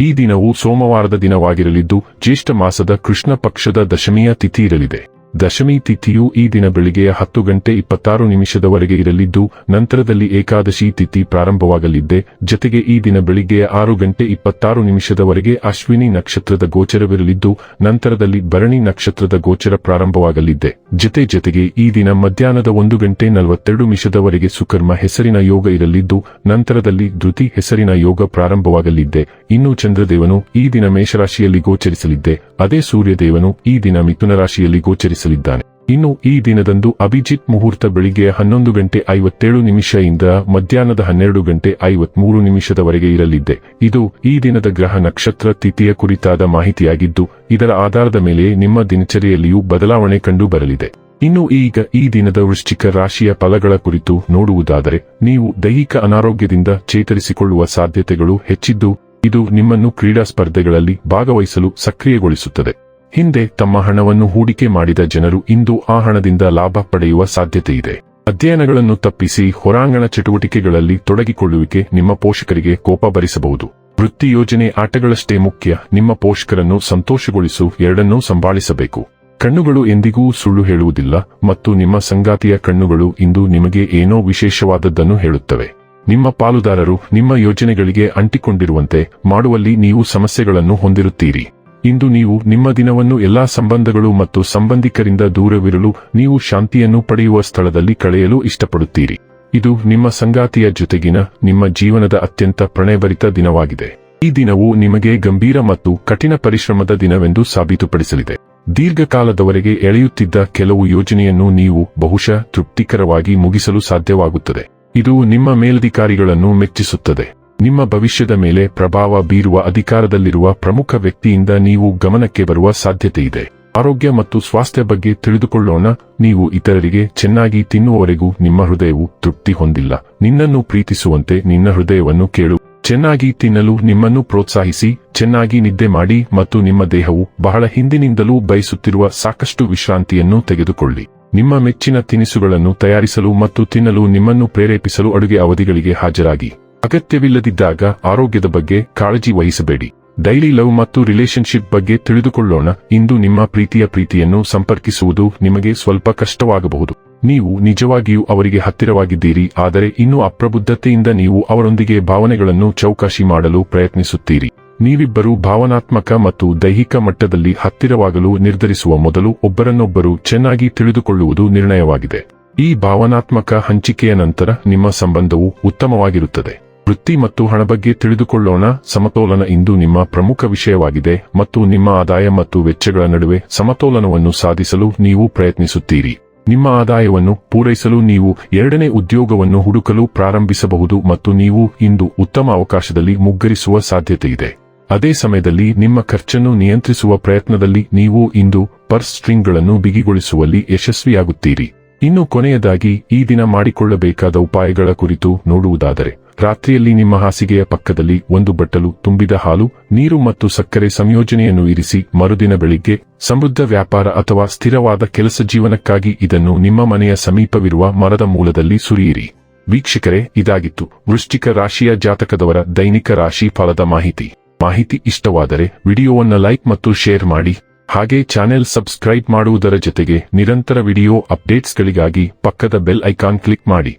ಈ ದಿನವು ಸೋಮವಾರದ ದಿನವಾಗಿರಲಿದ್ದು ಜ್ಯೇಷ್ಠ ಮಾಸದ ಕೃಷ್ಣ ಪಕ್ಷದ ದಶಮಿಯ ತಿಥಿ ಇರಲಿದೆ ದಶಮಿ ತಿಥಿಯು ಈ ದಿನ ಬೆಳಿಗ್ಗೆಯ ಹತ್ತು ಗಂಟೆ ಇಪ್ಪತ್ತಾರು ನಿಮಿಷದವರೆಗೆ ಇರಲಿದ್ದು, ನಂತರದಲ್ಲಿ ಏಕಾದಶಿ ತಿಥಿ ಪ್ರಾರಂಭವಾಗಲಿದ್ದೆ. ಜತೆಗೆ ಈ ದಿನ ಬೆಳಿಗ್ಗೆಯ ಆರು ಗಂಟೆ ಇಪ್ಪತ್ತಾರು ನಿಮಿಷದವರೆಗೆ ಅಶ್ವಿನಿ ನಕ್ಷತ್ರದ ಗೋಚರವಿರಲಿದ್ದು, ನಂತರದಲ್ಲಿ ಭರಣಿ ನಕ್ಷತ್ರದ ಗೋಚರ ಪ್ರಾರಂಭವಾಗಲಿದ್ದೆ. ಜತೆ ಜತೆಗೆ ಈ ದಿನ ಮಧ್ಯಾಹ್ನದ ಒಂದು ಗಂಟೆ ನಲವತ್ತೆರಡು ನಿಮಿಷದವರೆಗೆ ಸುಕರ್ಮ ಹೆಸರಿನ ಯೋಗ ಇರಲಿದ್ದು, ನಂತರದಲ್ಲಿ ಧೃತಿ ಹೆಸರಿನ ಯೋಗ ಪ್ರಾರಂಭವಾಗಲಿದ್ದೆ. ಇನ್ನು ಚಂದ್ರದೇವನು ಈ ದಿನ ಮೇಷರಾಶಿಯಲ್ಲಿ ಗೋಚರಿಸಲಿದ್ದೆ. ಅದೇ ಸೂರ್ಯದೇವನು ಈ ದಿನ ಮಿಥುನ ರಾಶಿಯಲ್ಲಿ ಇನ್ನು ಈ ದಿನದಂದು ಅಭಿಜಿತ್ ಮುಹೂರ್ತ ಬೆಳಿಗ್ಗೆ ಹನ್ನೊಂದು ಗಂಟೆ ಐವತ್ತೇಳು ನಿಮಿಷದಿಂದ ಮಧ್ಯಾಹ್ನದ ಹನ್ನೆರಡು ಗಂಟೆ ಐವತ್ಮೂರು ನಿಮಿಷದವರೆಗೆ ಇರಲಿದ್ದೆ. ಇದು ಈ ದಿನದ ಗ್ರಹ ನಕ್ಷತ್ರ ತಿಥಿಯ ಕುರಿತಾದ ಮಾಹಿತಿಯಾಗಿದ್ದು, ಇದರ ಆಧಾರದ ಮೇಲೆ ನಿಮ್ಮ ದಿನಚರಿಯಲ್ಲಿಯೂ ಬದಲಾವಣೆ ಕಂಡು ಬರಲಿದೆ. ಇನ್ನು ಈಗ ಈ ದಿನದ ವೃಶ್ಚಿಕ ರಾಶಿಯ ಫಲಗಳ ಕುರಿತು ನೋಡುವುದಾದರೆ, ನೀವು ದೈಹಿಕ ಅನಾರೋಗ್ಯದಿಂದ ಚೇತರಿಸಿಕೊಳ್ಳುವ ಸಾಧ್ಯತೆಗಳು ಹೆಚ್ಚಿದ್ದು, ಇದು ನಿಮ್ಮನ್ನು ಕ್ರೀಡಾ ಸ್ಪರ್ಧೆಗಳಲ್ಲಿ ಭಾಗವಹಿಸಲು ಸಕ್ರಿಯಗೊಳಿಸುತ್ತದೆ. ಹಿಂದೆ ತಮ್ಮ ಹಣವನ್ನು ಹೂಡಿಕೆ ಮಾಡಿದ ಜನರು ಇಂದು ಆ ಹಣದಿಂದ ಲಾಭ ಪಡೆಯುವ ಸಾಧ್ಯತೆಯಿದೆ. ಅಧ್ಯಯನಗಳನ್ನು ತಪ್ಪಿಸಿ ಹೊರಾಂಗಣ ಚಟುವಟಿಕೆಗಳಲ್ಲಿ ತೊಡಗಿಕೊಳ್ಳುವಿಕೆ ನಿಮ್ಮ ಪೋಷಕರಿಗೆ ಕೋಪ ಭರಿಸಬಹುದು. ವೃತ್ತಿ ಯೋಜನೆ ಆಟಗಳಷ್ಟೇ ಮುಖ್ಯ, ನಿಮ್ಮ ಪೋಷಕರನ್ನು ಸಂತೋಷಗೊಳಿಸು, ಎರಡನ್ನೂ ಸಂಭಾಳಿಸಬೇಕು. ಕಣ್ಣುಗಳು ಎಂದಿಗೂ ಸುಳ್ಳು ಹೇಳುವುದಿಲ್ಲ ಮತ್ತು ನಿಮ್ಮ ಸಂಗಾತಿಯ ಕಣ್ಣುಗಳು ಇಂದು ನಿಮಗೆ ಏನೋ ವಿಶೇಷವಾದದ್ದನ್ನು ಹೇಳುತ್ತವೆ. ನಿಮ್ಮ ಪಾಲುದಾರರು ನಿಮ್ಮ ಯೋಜನೆಗಳಿಗೆ ಅಂಟಿಕೊಂಡಿರುವಂತೆ, ಮಾಡುವಲ್ಲಿ ನೀವು ಸಮಸ್ಯೆಗಳನ್ನು ಹೊಂದಿರುತ್ತೀರಿ. ಇಂದು ನೀವು ನಿಮ್ಮ ದಿನವನ್ನು ಎಲ್ಲಾ ಸಂಬಂಧಗಳು ಮತ್ತು ಸಂಬಂಧಿಕರಿಂದ ದೂರವಿರಲು ನೀವು ಶಾಂತಿಯನ್ನು ಪಡೆಯುವ ಸ್ಥಳದಲ್ಲಿ ಕಳೆಯಲು ಇಷ್ಟಪಡುತ್ತೀರಿ. ಇದು ನಿಮ್ಮ ಸಂಗಾತಿಯ ಜೊತೆಗಿನ ನಿಮ್ಮ ಜೀವನದ ಅತ್ಯಂತ ಪ್ರಣಯಭರಿತ ದಿನವಾಗಿದೆ. ಈ ದಿನವು ನಿಮಗೆ ಗಂಭೀರ ಮತ್ತು ಕಠಿಣ ಪರಿಶ್ರಮದ ದಿನವೆಂದು ಸಾಬೀತುಪಡಿಸಲಿದೆ. ದೀರ್ಘಕಾಲದವರೆಗೆ ಎಳೆಯುತ್ತಿದ್ದ ಕೆಲವು ಯೋಜನೆಯನ್ನು ನೀವು ಬಹುಶಃ ತೃಪ್ತಿಕರವಾಗಿ ಮುಗಿಸಲು ಸಾಧ್ಯವಾಗುತ್ತದೆ. ಇದು ನಿಮ್ಮ ಮೇಲಧಿಕಾರಿಗಳನ್ನು ಮೆಚ್ಚಿಸುತ್ತದೆ. ನಿಮ್ಮ ಭವಿಷ್ಯದ ಮೇಲೆ ಪ್ರಭಾವ ಬೀರುವ ಅಧಿಕಾರದಲ್ಲಿರುವ ಪ್ರಮುಖ ವ್ಯಕ್ತಿಯಿಂದ ನೀವು ಗಮನಕ್ಕೆ ಬರುವ ಸಾಧ್ಯತೆಯಿದೆ ಆರೋಗ್ಯ ಮತ್ತು ಸ್ವಾಸ್ಥ್ಯ ಬಗ್ಗೆ ತಿಳಿದುಕೊಳ್ಳೋಣ, ನೀವು ಇತರರಿಗೆ ಚೆನ್ನಾಗಿ ತಿನ್ನುವವರೆಗೂ ನಿಮ್ಮ ಹೃದಯವು ತೃಪ್ತಿ ಹೊಂದಿಲ್ಲ. ನಿನ್ನನ್ನು ಪ್ರೀತಿಸುವಂತೆ ನಿನ್ನ ಹೃದಯವನ್ನು ಕೇಳು. ಚೆನ್ನಾಗಿ ತಿನ್ನಲು ನಿಮ್ಮನ್ನು ಪ್ರೋತ್ಸಾಹಿಸಿ, ಚೆನ್ನಾಗಿ ನಿದ್ದೆ ಮಾಡಿ ಮತ್ತು ನಿಮ್ಮ ದೇಹವು ಬಹಳ ಹಿಂದಿನಿಂದಲೂ ಬಯಸುತ್ತಿರುವ ಸಾಕಷ್ಟು ವಿಶ್ರಾಂತಿಯನ್ನು ತೆಗೆದುಕೊಳ್ಳಿ. ನಿಮ್ಮ ಮೆಚ್ಚಿನ ತಿನಿಸುಗಳನ್ನು ತಯಾರಿಸಲು ಮತ್ತು ತಿನ್ನಲು ನಿಮ್ಮನ್ನು ಪ್ರೇರೇಪಿಸಲು ಅಡುಗೆ ಅವಧಿಗಳಿಗೆ ಹಾಜರಾಗಿ. ಅಗತ್ಯವಿಲ್ಲದಿದ್ದಾಗ ಆರೋಗ್ಯದ ಬಗ್ಗೆ ಕಾಳಜಿ ವಹಿಸಬೇಡಿ. ಡೈಲಿ ಲವ್ ಮತ್ತು ರಿಲೇಶನ್ಶಿಪ್ ಬಗ್ಗೆ ತಿಳಿದುಕೊಳ್ಳೋಣ. ಇಂದು ನಿಮ್ಮ ಪ್ರೀತಿಯ ಪ್ರೀತಿಯನ್ನು ಸಂಪರ್ಕಿಸುವುದು ನಿಮಗೆ ಸ್ವಲ್ಪ ಕಷ್ಟವಾಗಬಹುದು. ನೀವು ನಿಜವಾಗಿಯೂ ಅವರಿಗೆ ಹತ್ತಿರವಾಗಿದ್ದೀರಿ, ಆದರೆ ಇನ್ನೂ ಅಪ್ರಬುದ್ಧತೆಯಿಂದ ನೀವು ಅವರೊಂದಿಗೆ ಭಾವನೆಗಳನ್ನು ಚೌಕಾಶಿ ಮಾಡಲು ಪ್ರಯತ್ನಿಸುತ್ತೀರಿ. ನೀವಿಬ್ಬರು ಭಾವನಾತ್ಮಕ ಮತ್ತು ದೈಹಿಕ ಮಟ್ಟದಲ್ಲಿ ಹತ್ತಿರವಾಗಲು ನಿರ್ಧರಿಸುವ ಮೊದಲು ಒಬ್ಬರನ್ನೊಬ್ಬರು ಚೆನ್ನಾಗಿ ತಿಳಿದುಕೊಳ್ಳುವುದು ನಿರ್ಣಯವಾಗಿದೆ. ಈ ಭಾವನಾತ್ಮಕ ಹಂಚಿಕೆಯ ನಂತರ ನಿಮ್ಮ ಸಂಬಂಧವು ಉತ್ತಮವಾಗಿರುತ್ತದೆ. ವೃತ್ತಿ ಮತ್ತು ಹಣ ಬಗ್ಗೆ ತಿಳಿದುಕೊಳ್ಳೋಣ. ಸಮತೋಲನ ಇಂದು ನಿಮ್ಮ ಪ್ರಮುಖ ವಿಷಯವಾಗಿದೆ ಮತ್ತು ನಿಮ್ಮ ಆದಾಯ ಮತ್ತು ವೆಚ್ಚಗಳ ನಡುವೆ ಸಮತೋಲನವನ್ನು ಸಾಧಿಸಲು ನೀವು ಪ್ರಯತ್ನಿಸುತ್ತೀರಿ. ನಿಮ್ಮ ಆದಾಯವನ್ನು ಪೂರೈಸಲು ನೀವು ಎರಡನೇ ಉದ್ಯೋಗವನ್ನು ಹುಡುಕಲು ಪ್ರಾರಂಭಿಸಬಹುದು ಮತ್ತು ನೀವು ಇಂದು ಉತ್ತಮ ಅವಕಾಶದಲ್ಲಿ ಮುಗ್ಗರಿಸುವ ಸಾಧ್ಯತೆಯಿದೆ. ಅದೇ ಸಮಯದಲ್ಲಿ ನಿಮ್ಮ ಖರ್ಚನ್ನು ನಿಯಂತ್ರಿಸುವ ಪ್ರಯತ್ನದಲ್ಲಿ ನೀವು ಇಂದು ಪರ್ಸ್ ಸ್ಟ್ರಿಂಗ್ಗಳನ್ನು ಬಿಗಿಗೊಳಿಸುವಲ್ಲಿ ಯಶಸ್ವಿಯಾಗುತ್ತೀರಿ. ಇನ್ನು ಕೊನೆಯದಾಗಿ ಈ ದಿನ ಮಾಡಿಕೊಳ್ಳಬೇಕಾದ ಉಪಾಯಗಳ ಕುರಿತು ನೋಡುವುದಾದರೆ ರಾತ್ರಿಯಲ್ಲಿ ನಿಮ್ಮ ಹಾಸಿಗೆಯ ಪಕ್ಕದಲ್ಲಿ ಒಂದು ಬಟ್ಟಲು ತುಂಬಿದ ಹಾಲು, ನೀರು ಮತ್ತು ಸಕ್ಕರೆ ಸಂಯೋಜನೆಯನ್ನು ಇರಿಸಿ ಮರುದಿನ ಬೆಳಿಗ್ಗೆ ಸಮೃದ್ಧ ವ್ಯಾಪಾರ ಅಥವಾ ಸ್ಥಿರವಾದ ಕೆಲಸ ಜೀವನಕ್ಕಾಗಿ ಇದನ್ನು ನಿಮ್ಮ ಮನೆಯ ಸಮೀಪವಿರುವ ಮರದ ಮೂಲದಲ್ಲಿ ಸುರಿಯಿರಿ. ವೀಕ್ಷಕರೇ, ಇದಾಗಿತ್ತು ವೃಶ್ಚಿಕ ರಾಶಿಯ ಜಾತಕದವರ ದೈನಿಕ ರಾಶಿ ಫಲದ ಮಾಹಿತಿ. ಮಾಹಿತಿ ಇಷ್ಟವಾದರೆ ವಿಡಿಯೋವನ್ನು ಲೈಕ್ ಮತ್ತು ಶೇರ್ ಮಾಡಿ. ಹಾಗೆ ಚಾನೆಲ್ ಸಬ್ಸ್ಕ್ರೈಬ್ ಮಾಡುವುದರ ಜೊತೆಗೆ ನಿರಂತರ ವಿಡಿಯೋ ಅಪ್ಡೇಟ್ಸ್ಗಳಿಗಾಗಿ ಪಕ್ಕದ ಬೆಲ್ ಐಕಾನ್ ಕ್ಲಿಕ್ ಮಾಡಿ.